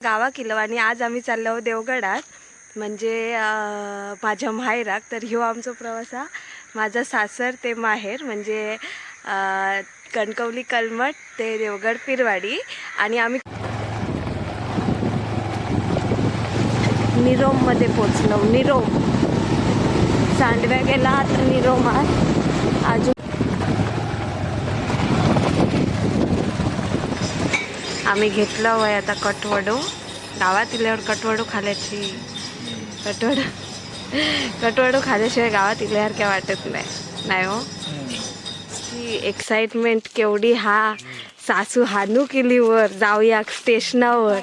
गावा किलो आणि आज आम्ही चाललो आहोत देवगडात. म्हणजे माझ्या माहेराक तर ह्यो आमचो प्रवास हा. माझा सासर ते माहेर म्हणजे कणकवली कलमट ते देवगड पिरवाडी आणि आम्ही निरोममध्ये पोचलो निरोम. सांडव्या गेला तर निरोम अजून आम्ही घेतलं आहे आता कटवडू गावात इल्यावर कटवडू खाल्याची. कटवडू कटवडू खाल्याशिवाय गावात इल्यासारख्या वाटत नाही. नाही हो? ती एक्साइटमेंट केवढी हा सासू हानू केलीवर जाऊया स्टेशनावर.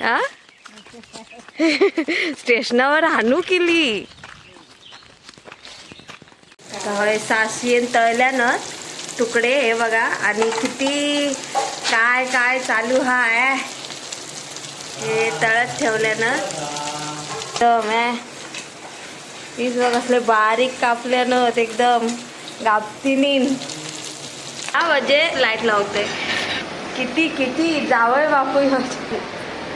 हा स्टेशनावर हानू केली. होय सासवीन तळल्यानं तुकडे हे बघा आणि किती काय काय चालू हाय हे तळत ठेवल्यानं. एकदम आहे तीच बघ असले बारीक कापल्यानं ते एकदम गापतीनीन हा म्हणजे लाइट लावते. किती किती जावळ बापू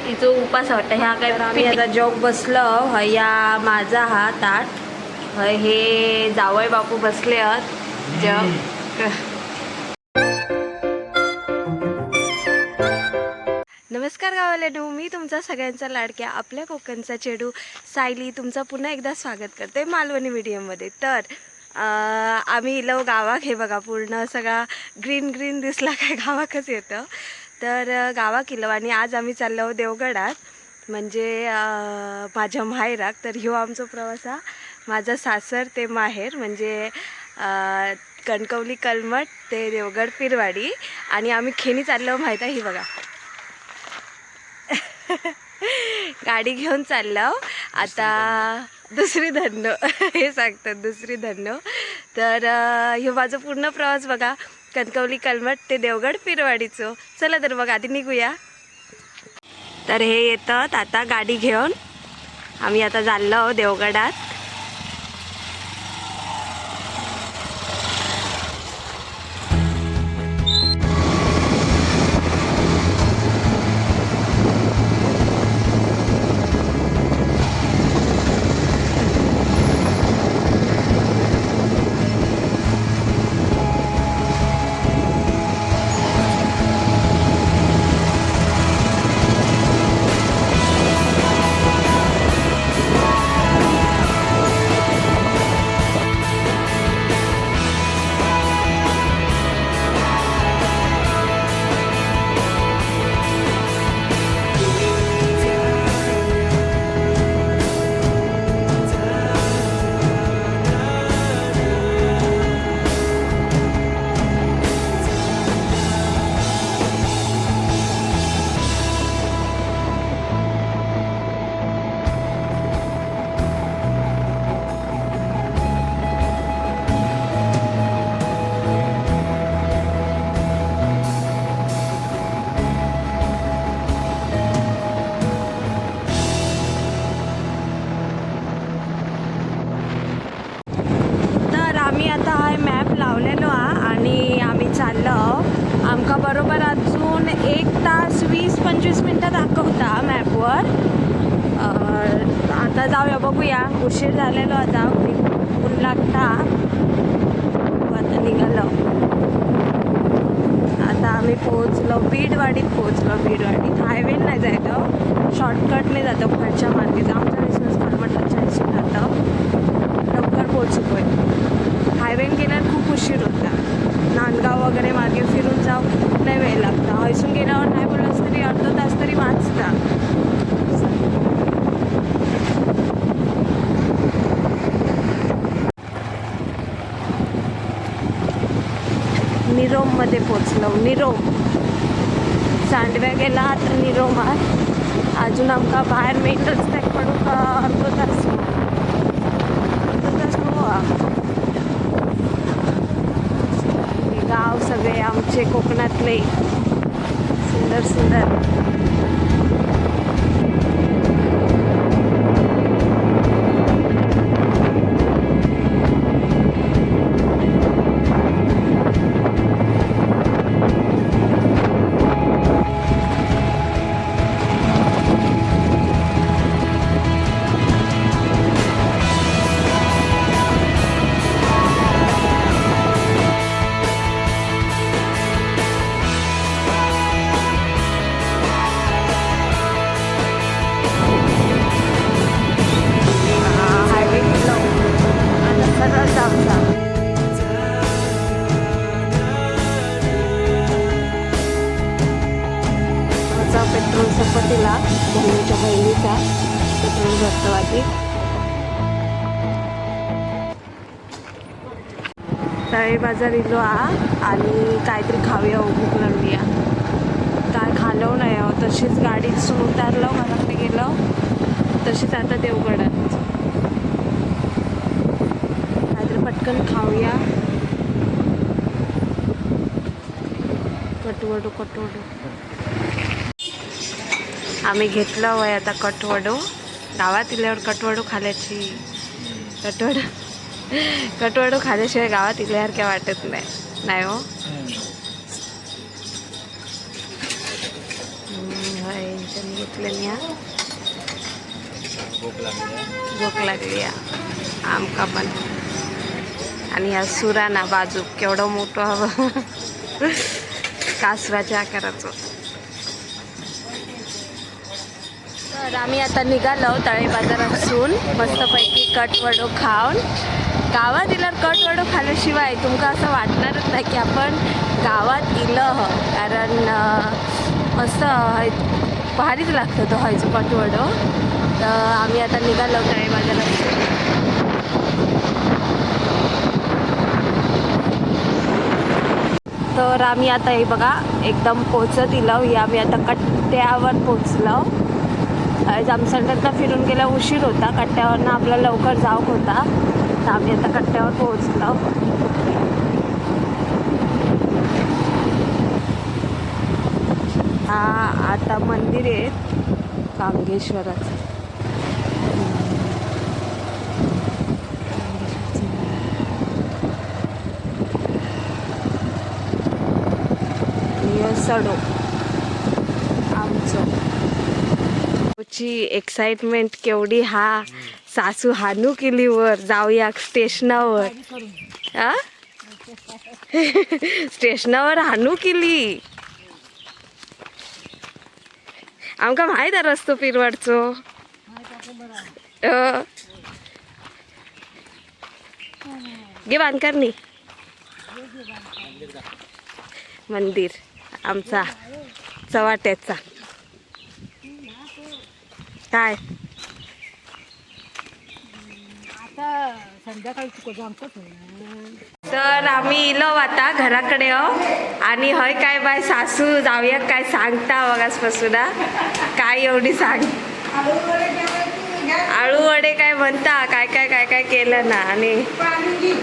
तिचो उपास वाटतं. ह्या काय आम्ही आता जॉब बसलो. हया माझा हा ताट हे जावय बापू बसले आहेत जग नमस्कार गावाला मी तुमचा सगळ्यांचा लाडक्या आपल्या कोकणचा चेडू सायली तुमचं पुन्हा एकदा स्वागत करते मालवणी मीडियममध्ये. तर आम्ही इलो गावाक हे बघा पूर्ण सगळा ग्रीन ग्रीन दिसला काय गावाकच येतं. तर गावाक इलो आणि आज आम्ही चाललो आहोत देवगडात. म्हणजे माझ्या माहेराक तर ह्यो आमचो प्रवास हा. माझा सासर ते माहेर म्हणजे कणकवली कलमट ते देवगड पिरवाडी. आणि आम्ही खेणी चाललो माहीत आहे ही बघा. गाडी घेऊन चाललो. आता दुसरी धन्नो. हे सांगतात दुसरी धन्नो. तर ह्यो माझा पूर्ण प्रवास बघा. कणकवली कलमट ते देवगड पिरवाडीचो चला तर बघा आधी निघूया. तर हे येतात आता गाडी घेऊन. आम्ही आता चाललो आहोत देवगडात. उशीर झालेलो आता. ऊन लागता आता निघालो आता आम्ही पोहोचलो बीडवाडीत पोहोचलो बीडवाडीत हायवे नाही जायचं शॉर्टकटने जातो खालच्या मार्गेत आमचा बिझनेस म्हटलं हिसून जातं लवकर पोहोचू पण हायवेन गेल्यावर खूप उशीर होता नांदगाव वगैरे मार्गे फिरून जाऊ लय वेळ लागता हयसून गेल्यावर नाही बोललंस तरी अर्धा तास तरी वाचता निरोममध्ये पोचलो निरोम. सांडव्या गेला तर निरोम अजून आमका बाहेर मेटच ते पण अर्धो तास अर्धो तास गाव सगळे आमचे कोकणातले. सुंदर सुंदर. होता आमचा पेट्रोल संपत्तीला बहिणीच्या बहिणीचा पेट्रोल भरतवाजी तळे बाजार इलो आ आणि काहीतरी खाऊया भूक लागली काय खालो नाही तशीच गाडीतून उतारलं घराकडे गेलो. तशीच आता देवगडात. पटकन खाऊया कटवडू कटवडू. आम्ही घेतलं वय आता कटवडू. गावात इल्यावर कटवडू खाल्याची. कटवडू कटवडू खाल्याशिवाय गावात इल्यावर काय वाटत नाही. नाही हो? हम्म, होय यांच्यानी घेतलं नाही हा. भूक लागली हा. आमका पण आणि ह्या सुराना बाजू केवढं मोठं हवं. कासवाच्या आकाराचं. तर आम्ही आता निघालो तळे बाजारातून मस्तपैकी कटवडो खाऊन. गावात इल्यावर कटवडो खाल्ल्याशिवाय तुमका असं वाटणारच नाही की आपण गावात इलं कारण असं हय- भारीच लागतं तो हयचो कटवडो तर आम्ही आता निघालो तळे बाजारातून तर आम्ही आता हे बघा एकदम पोचत इलो ही आम्ही आता कट्ट्यावर पोचलो जामसंडरला फिरून गेला उशीर होता. कट्ट्यावरनं आपला लवकर जाऊक होता. तर आम्ही आता कट्ट्यावर पोहोचलो हा आता मंदिर आहे कांगेश्वराचं सडो आमचं. ची एक्साइटमेंट केवढी हा सासू हानू केली वर जाऊया स्टेशनावर. आ? स्टेशनावर हानू केली. आमका माहीत आहे रस्तो पिरवाडचो. अ. घे बांधकारनी मंदिर. आमचा चवाट्याचा काय? तर आम्ही इलो आता घराकडे हो. आणि हय काय बाय सासू जाऊया काय सांगता बघासपासून. काय एवढी सांग? आळू वडे काय म्हणता? काय काय काय काय केलं ना? आणि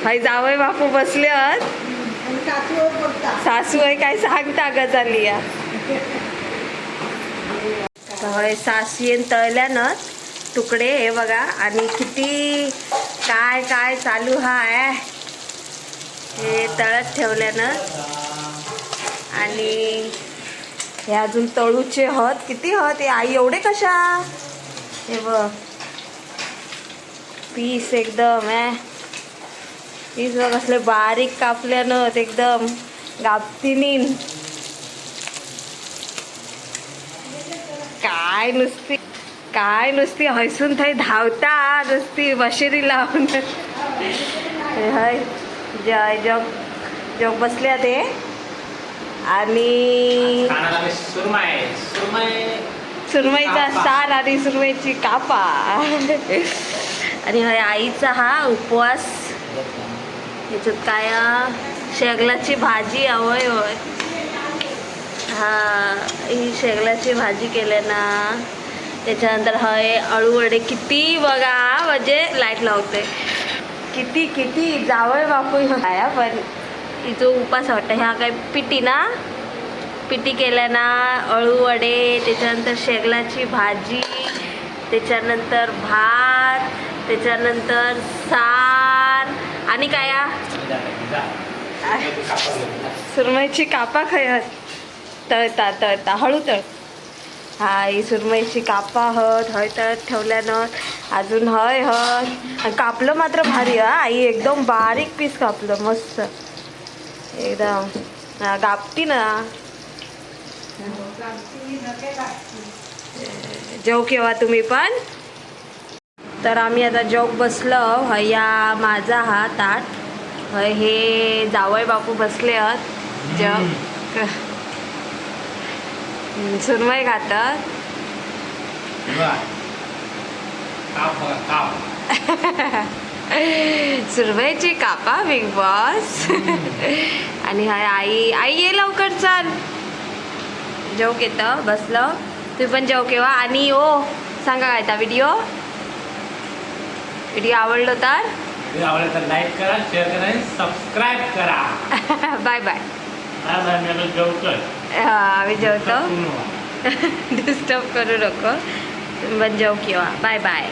हय जावय बापू बसले आहेत. सासू आहे काय सांगता झाली या हय सासयेन तळल्यानं तुकडे हे बघा आणि किती काय काय चालू हाय. हे तळत ठेवल्यानं आणि हे अजून तळूचे हत किती हत हे आई एवढे कशा? हे बघ. पीस एकदम आहे पीस बघ असले बारीक कापल्यानं ते एकदम गापतीनीन काय नुसती काय नुसती हयसून थंय धावता नुसती बशेरी लावून. हय जय जग जग बसल्या ते. आणि सुरमईचा सार आणि सुरमईची कापा. आणि हय आईचा हा उपवास. ह्याच्यात काय शेगलाची भाजी हवय होय हा ही शेगलाची भाजी केले ना. त्याच्यानंतर हय अळूवडे किती बघा म्हणजे लाइट लावते किती किती जावळ बापू ह्या पण हिचो उपास वाटतं. ह्या काय पिटी ना? पिटी केल्या ना अळूवडे त्याच्यानंतर शेगलाची भाजी त्याच्यानंतर भात त्याच्यानंतर सार आणि काय सुरमईची कापा खयत तळता तळता. हळू तळ. हा ही सुरमईची कापा हत हय तळत ठेवल्यानं अजून हय हत कापलं मात्र भारी हा आई एकदम बारीक पीस कापलं मस्त. एकदम. गापती ना. जेव केव्हा तुम्ही पण. तर आम्ही आता जॉब बसलो. हया माझा हा ताट हय हे जावय बापू बसले आहेत जग. सुरमई खातात. बघा. काप. बिग बॉस आणि हाय आई आई ये लवकर चाल. जेवक येतं बसलं. तुम्ही पण जेव केव्हा आणि ओ सांगा काय व्हिडिओ व्हिडिओ आवडलो तर? व्हिडिओ आवडला तर लाईक करा शेअर करा आणि सबस्क्राईब करा. Bye bye. आम्ही जेवतो. डिस्टर्ब करू नको. पण जेव किंवा. Bye bye.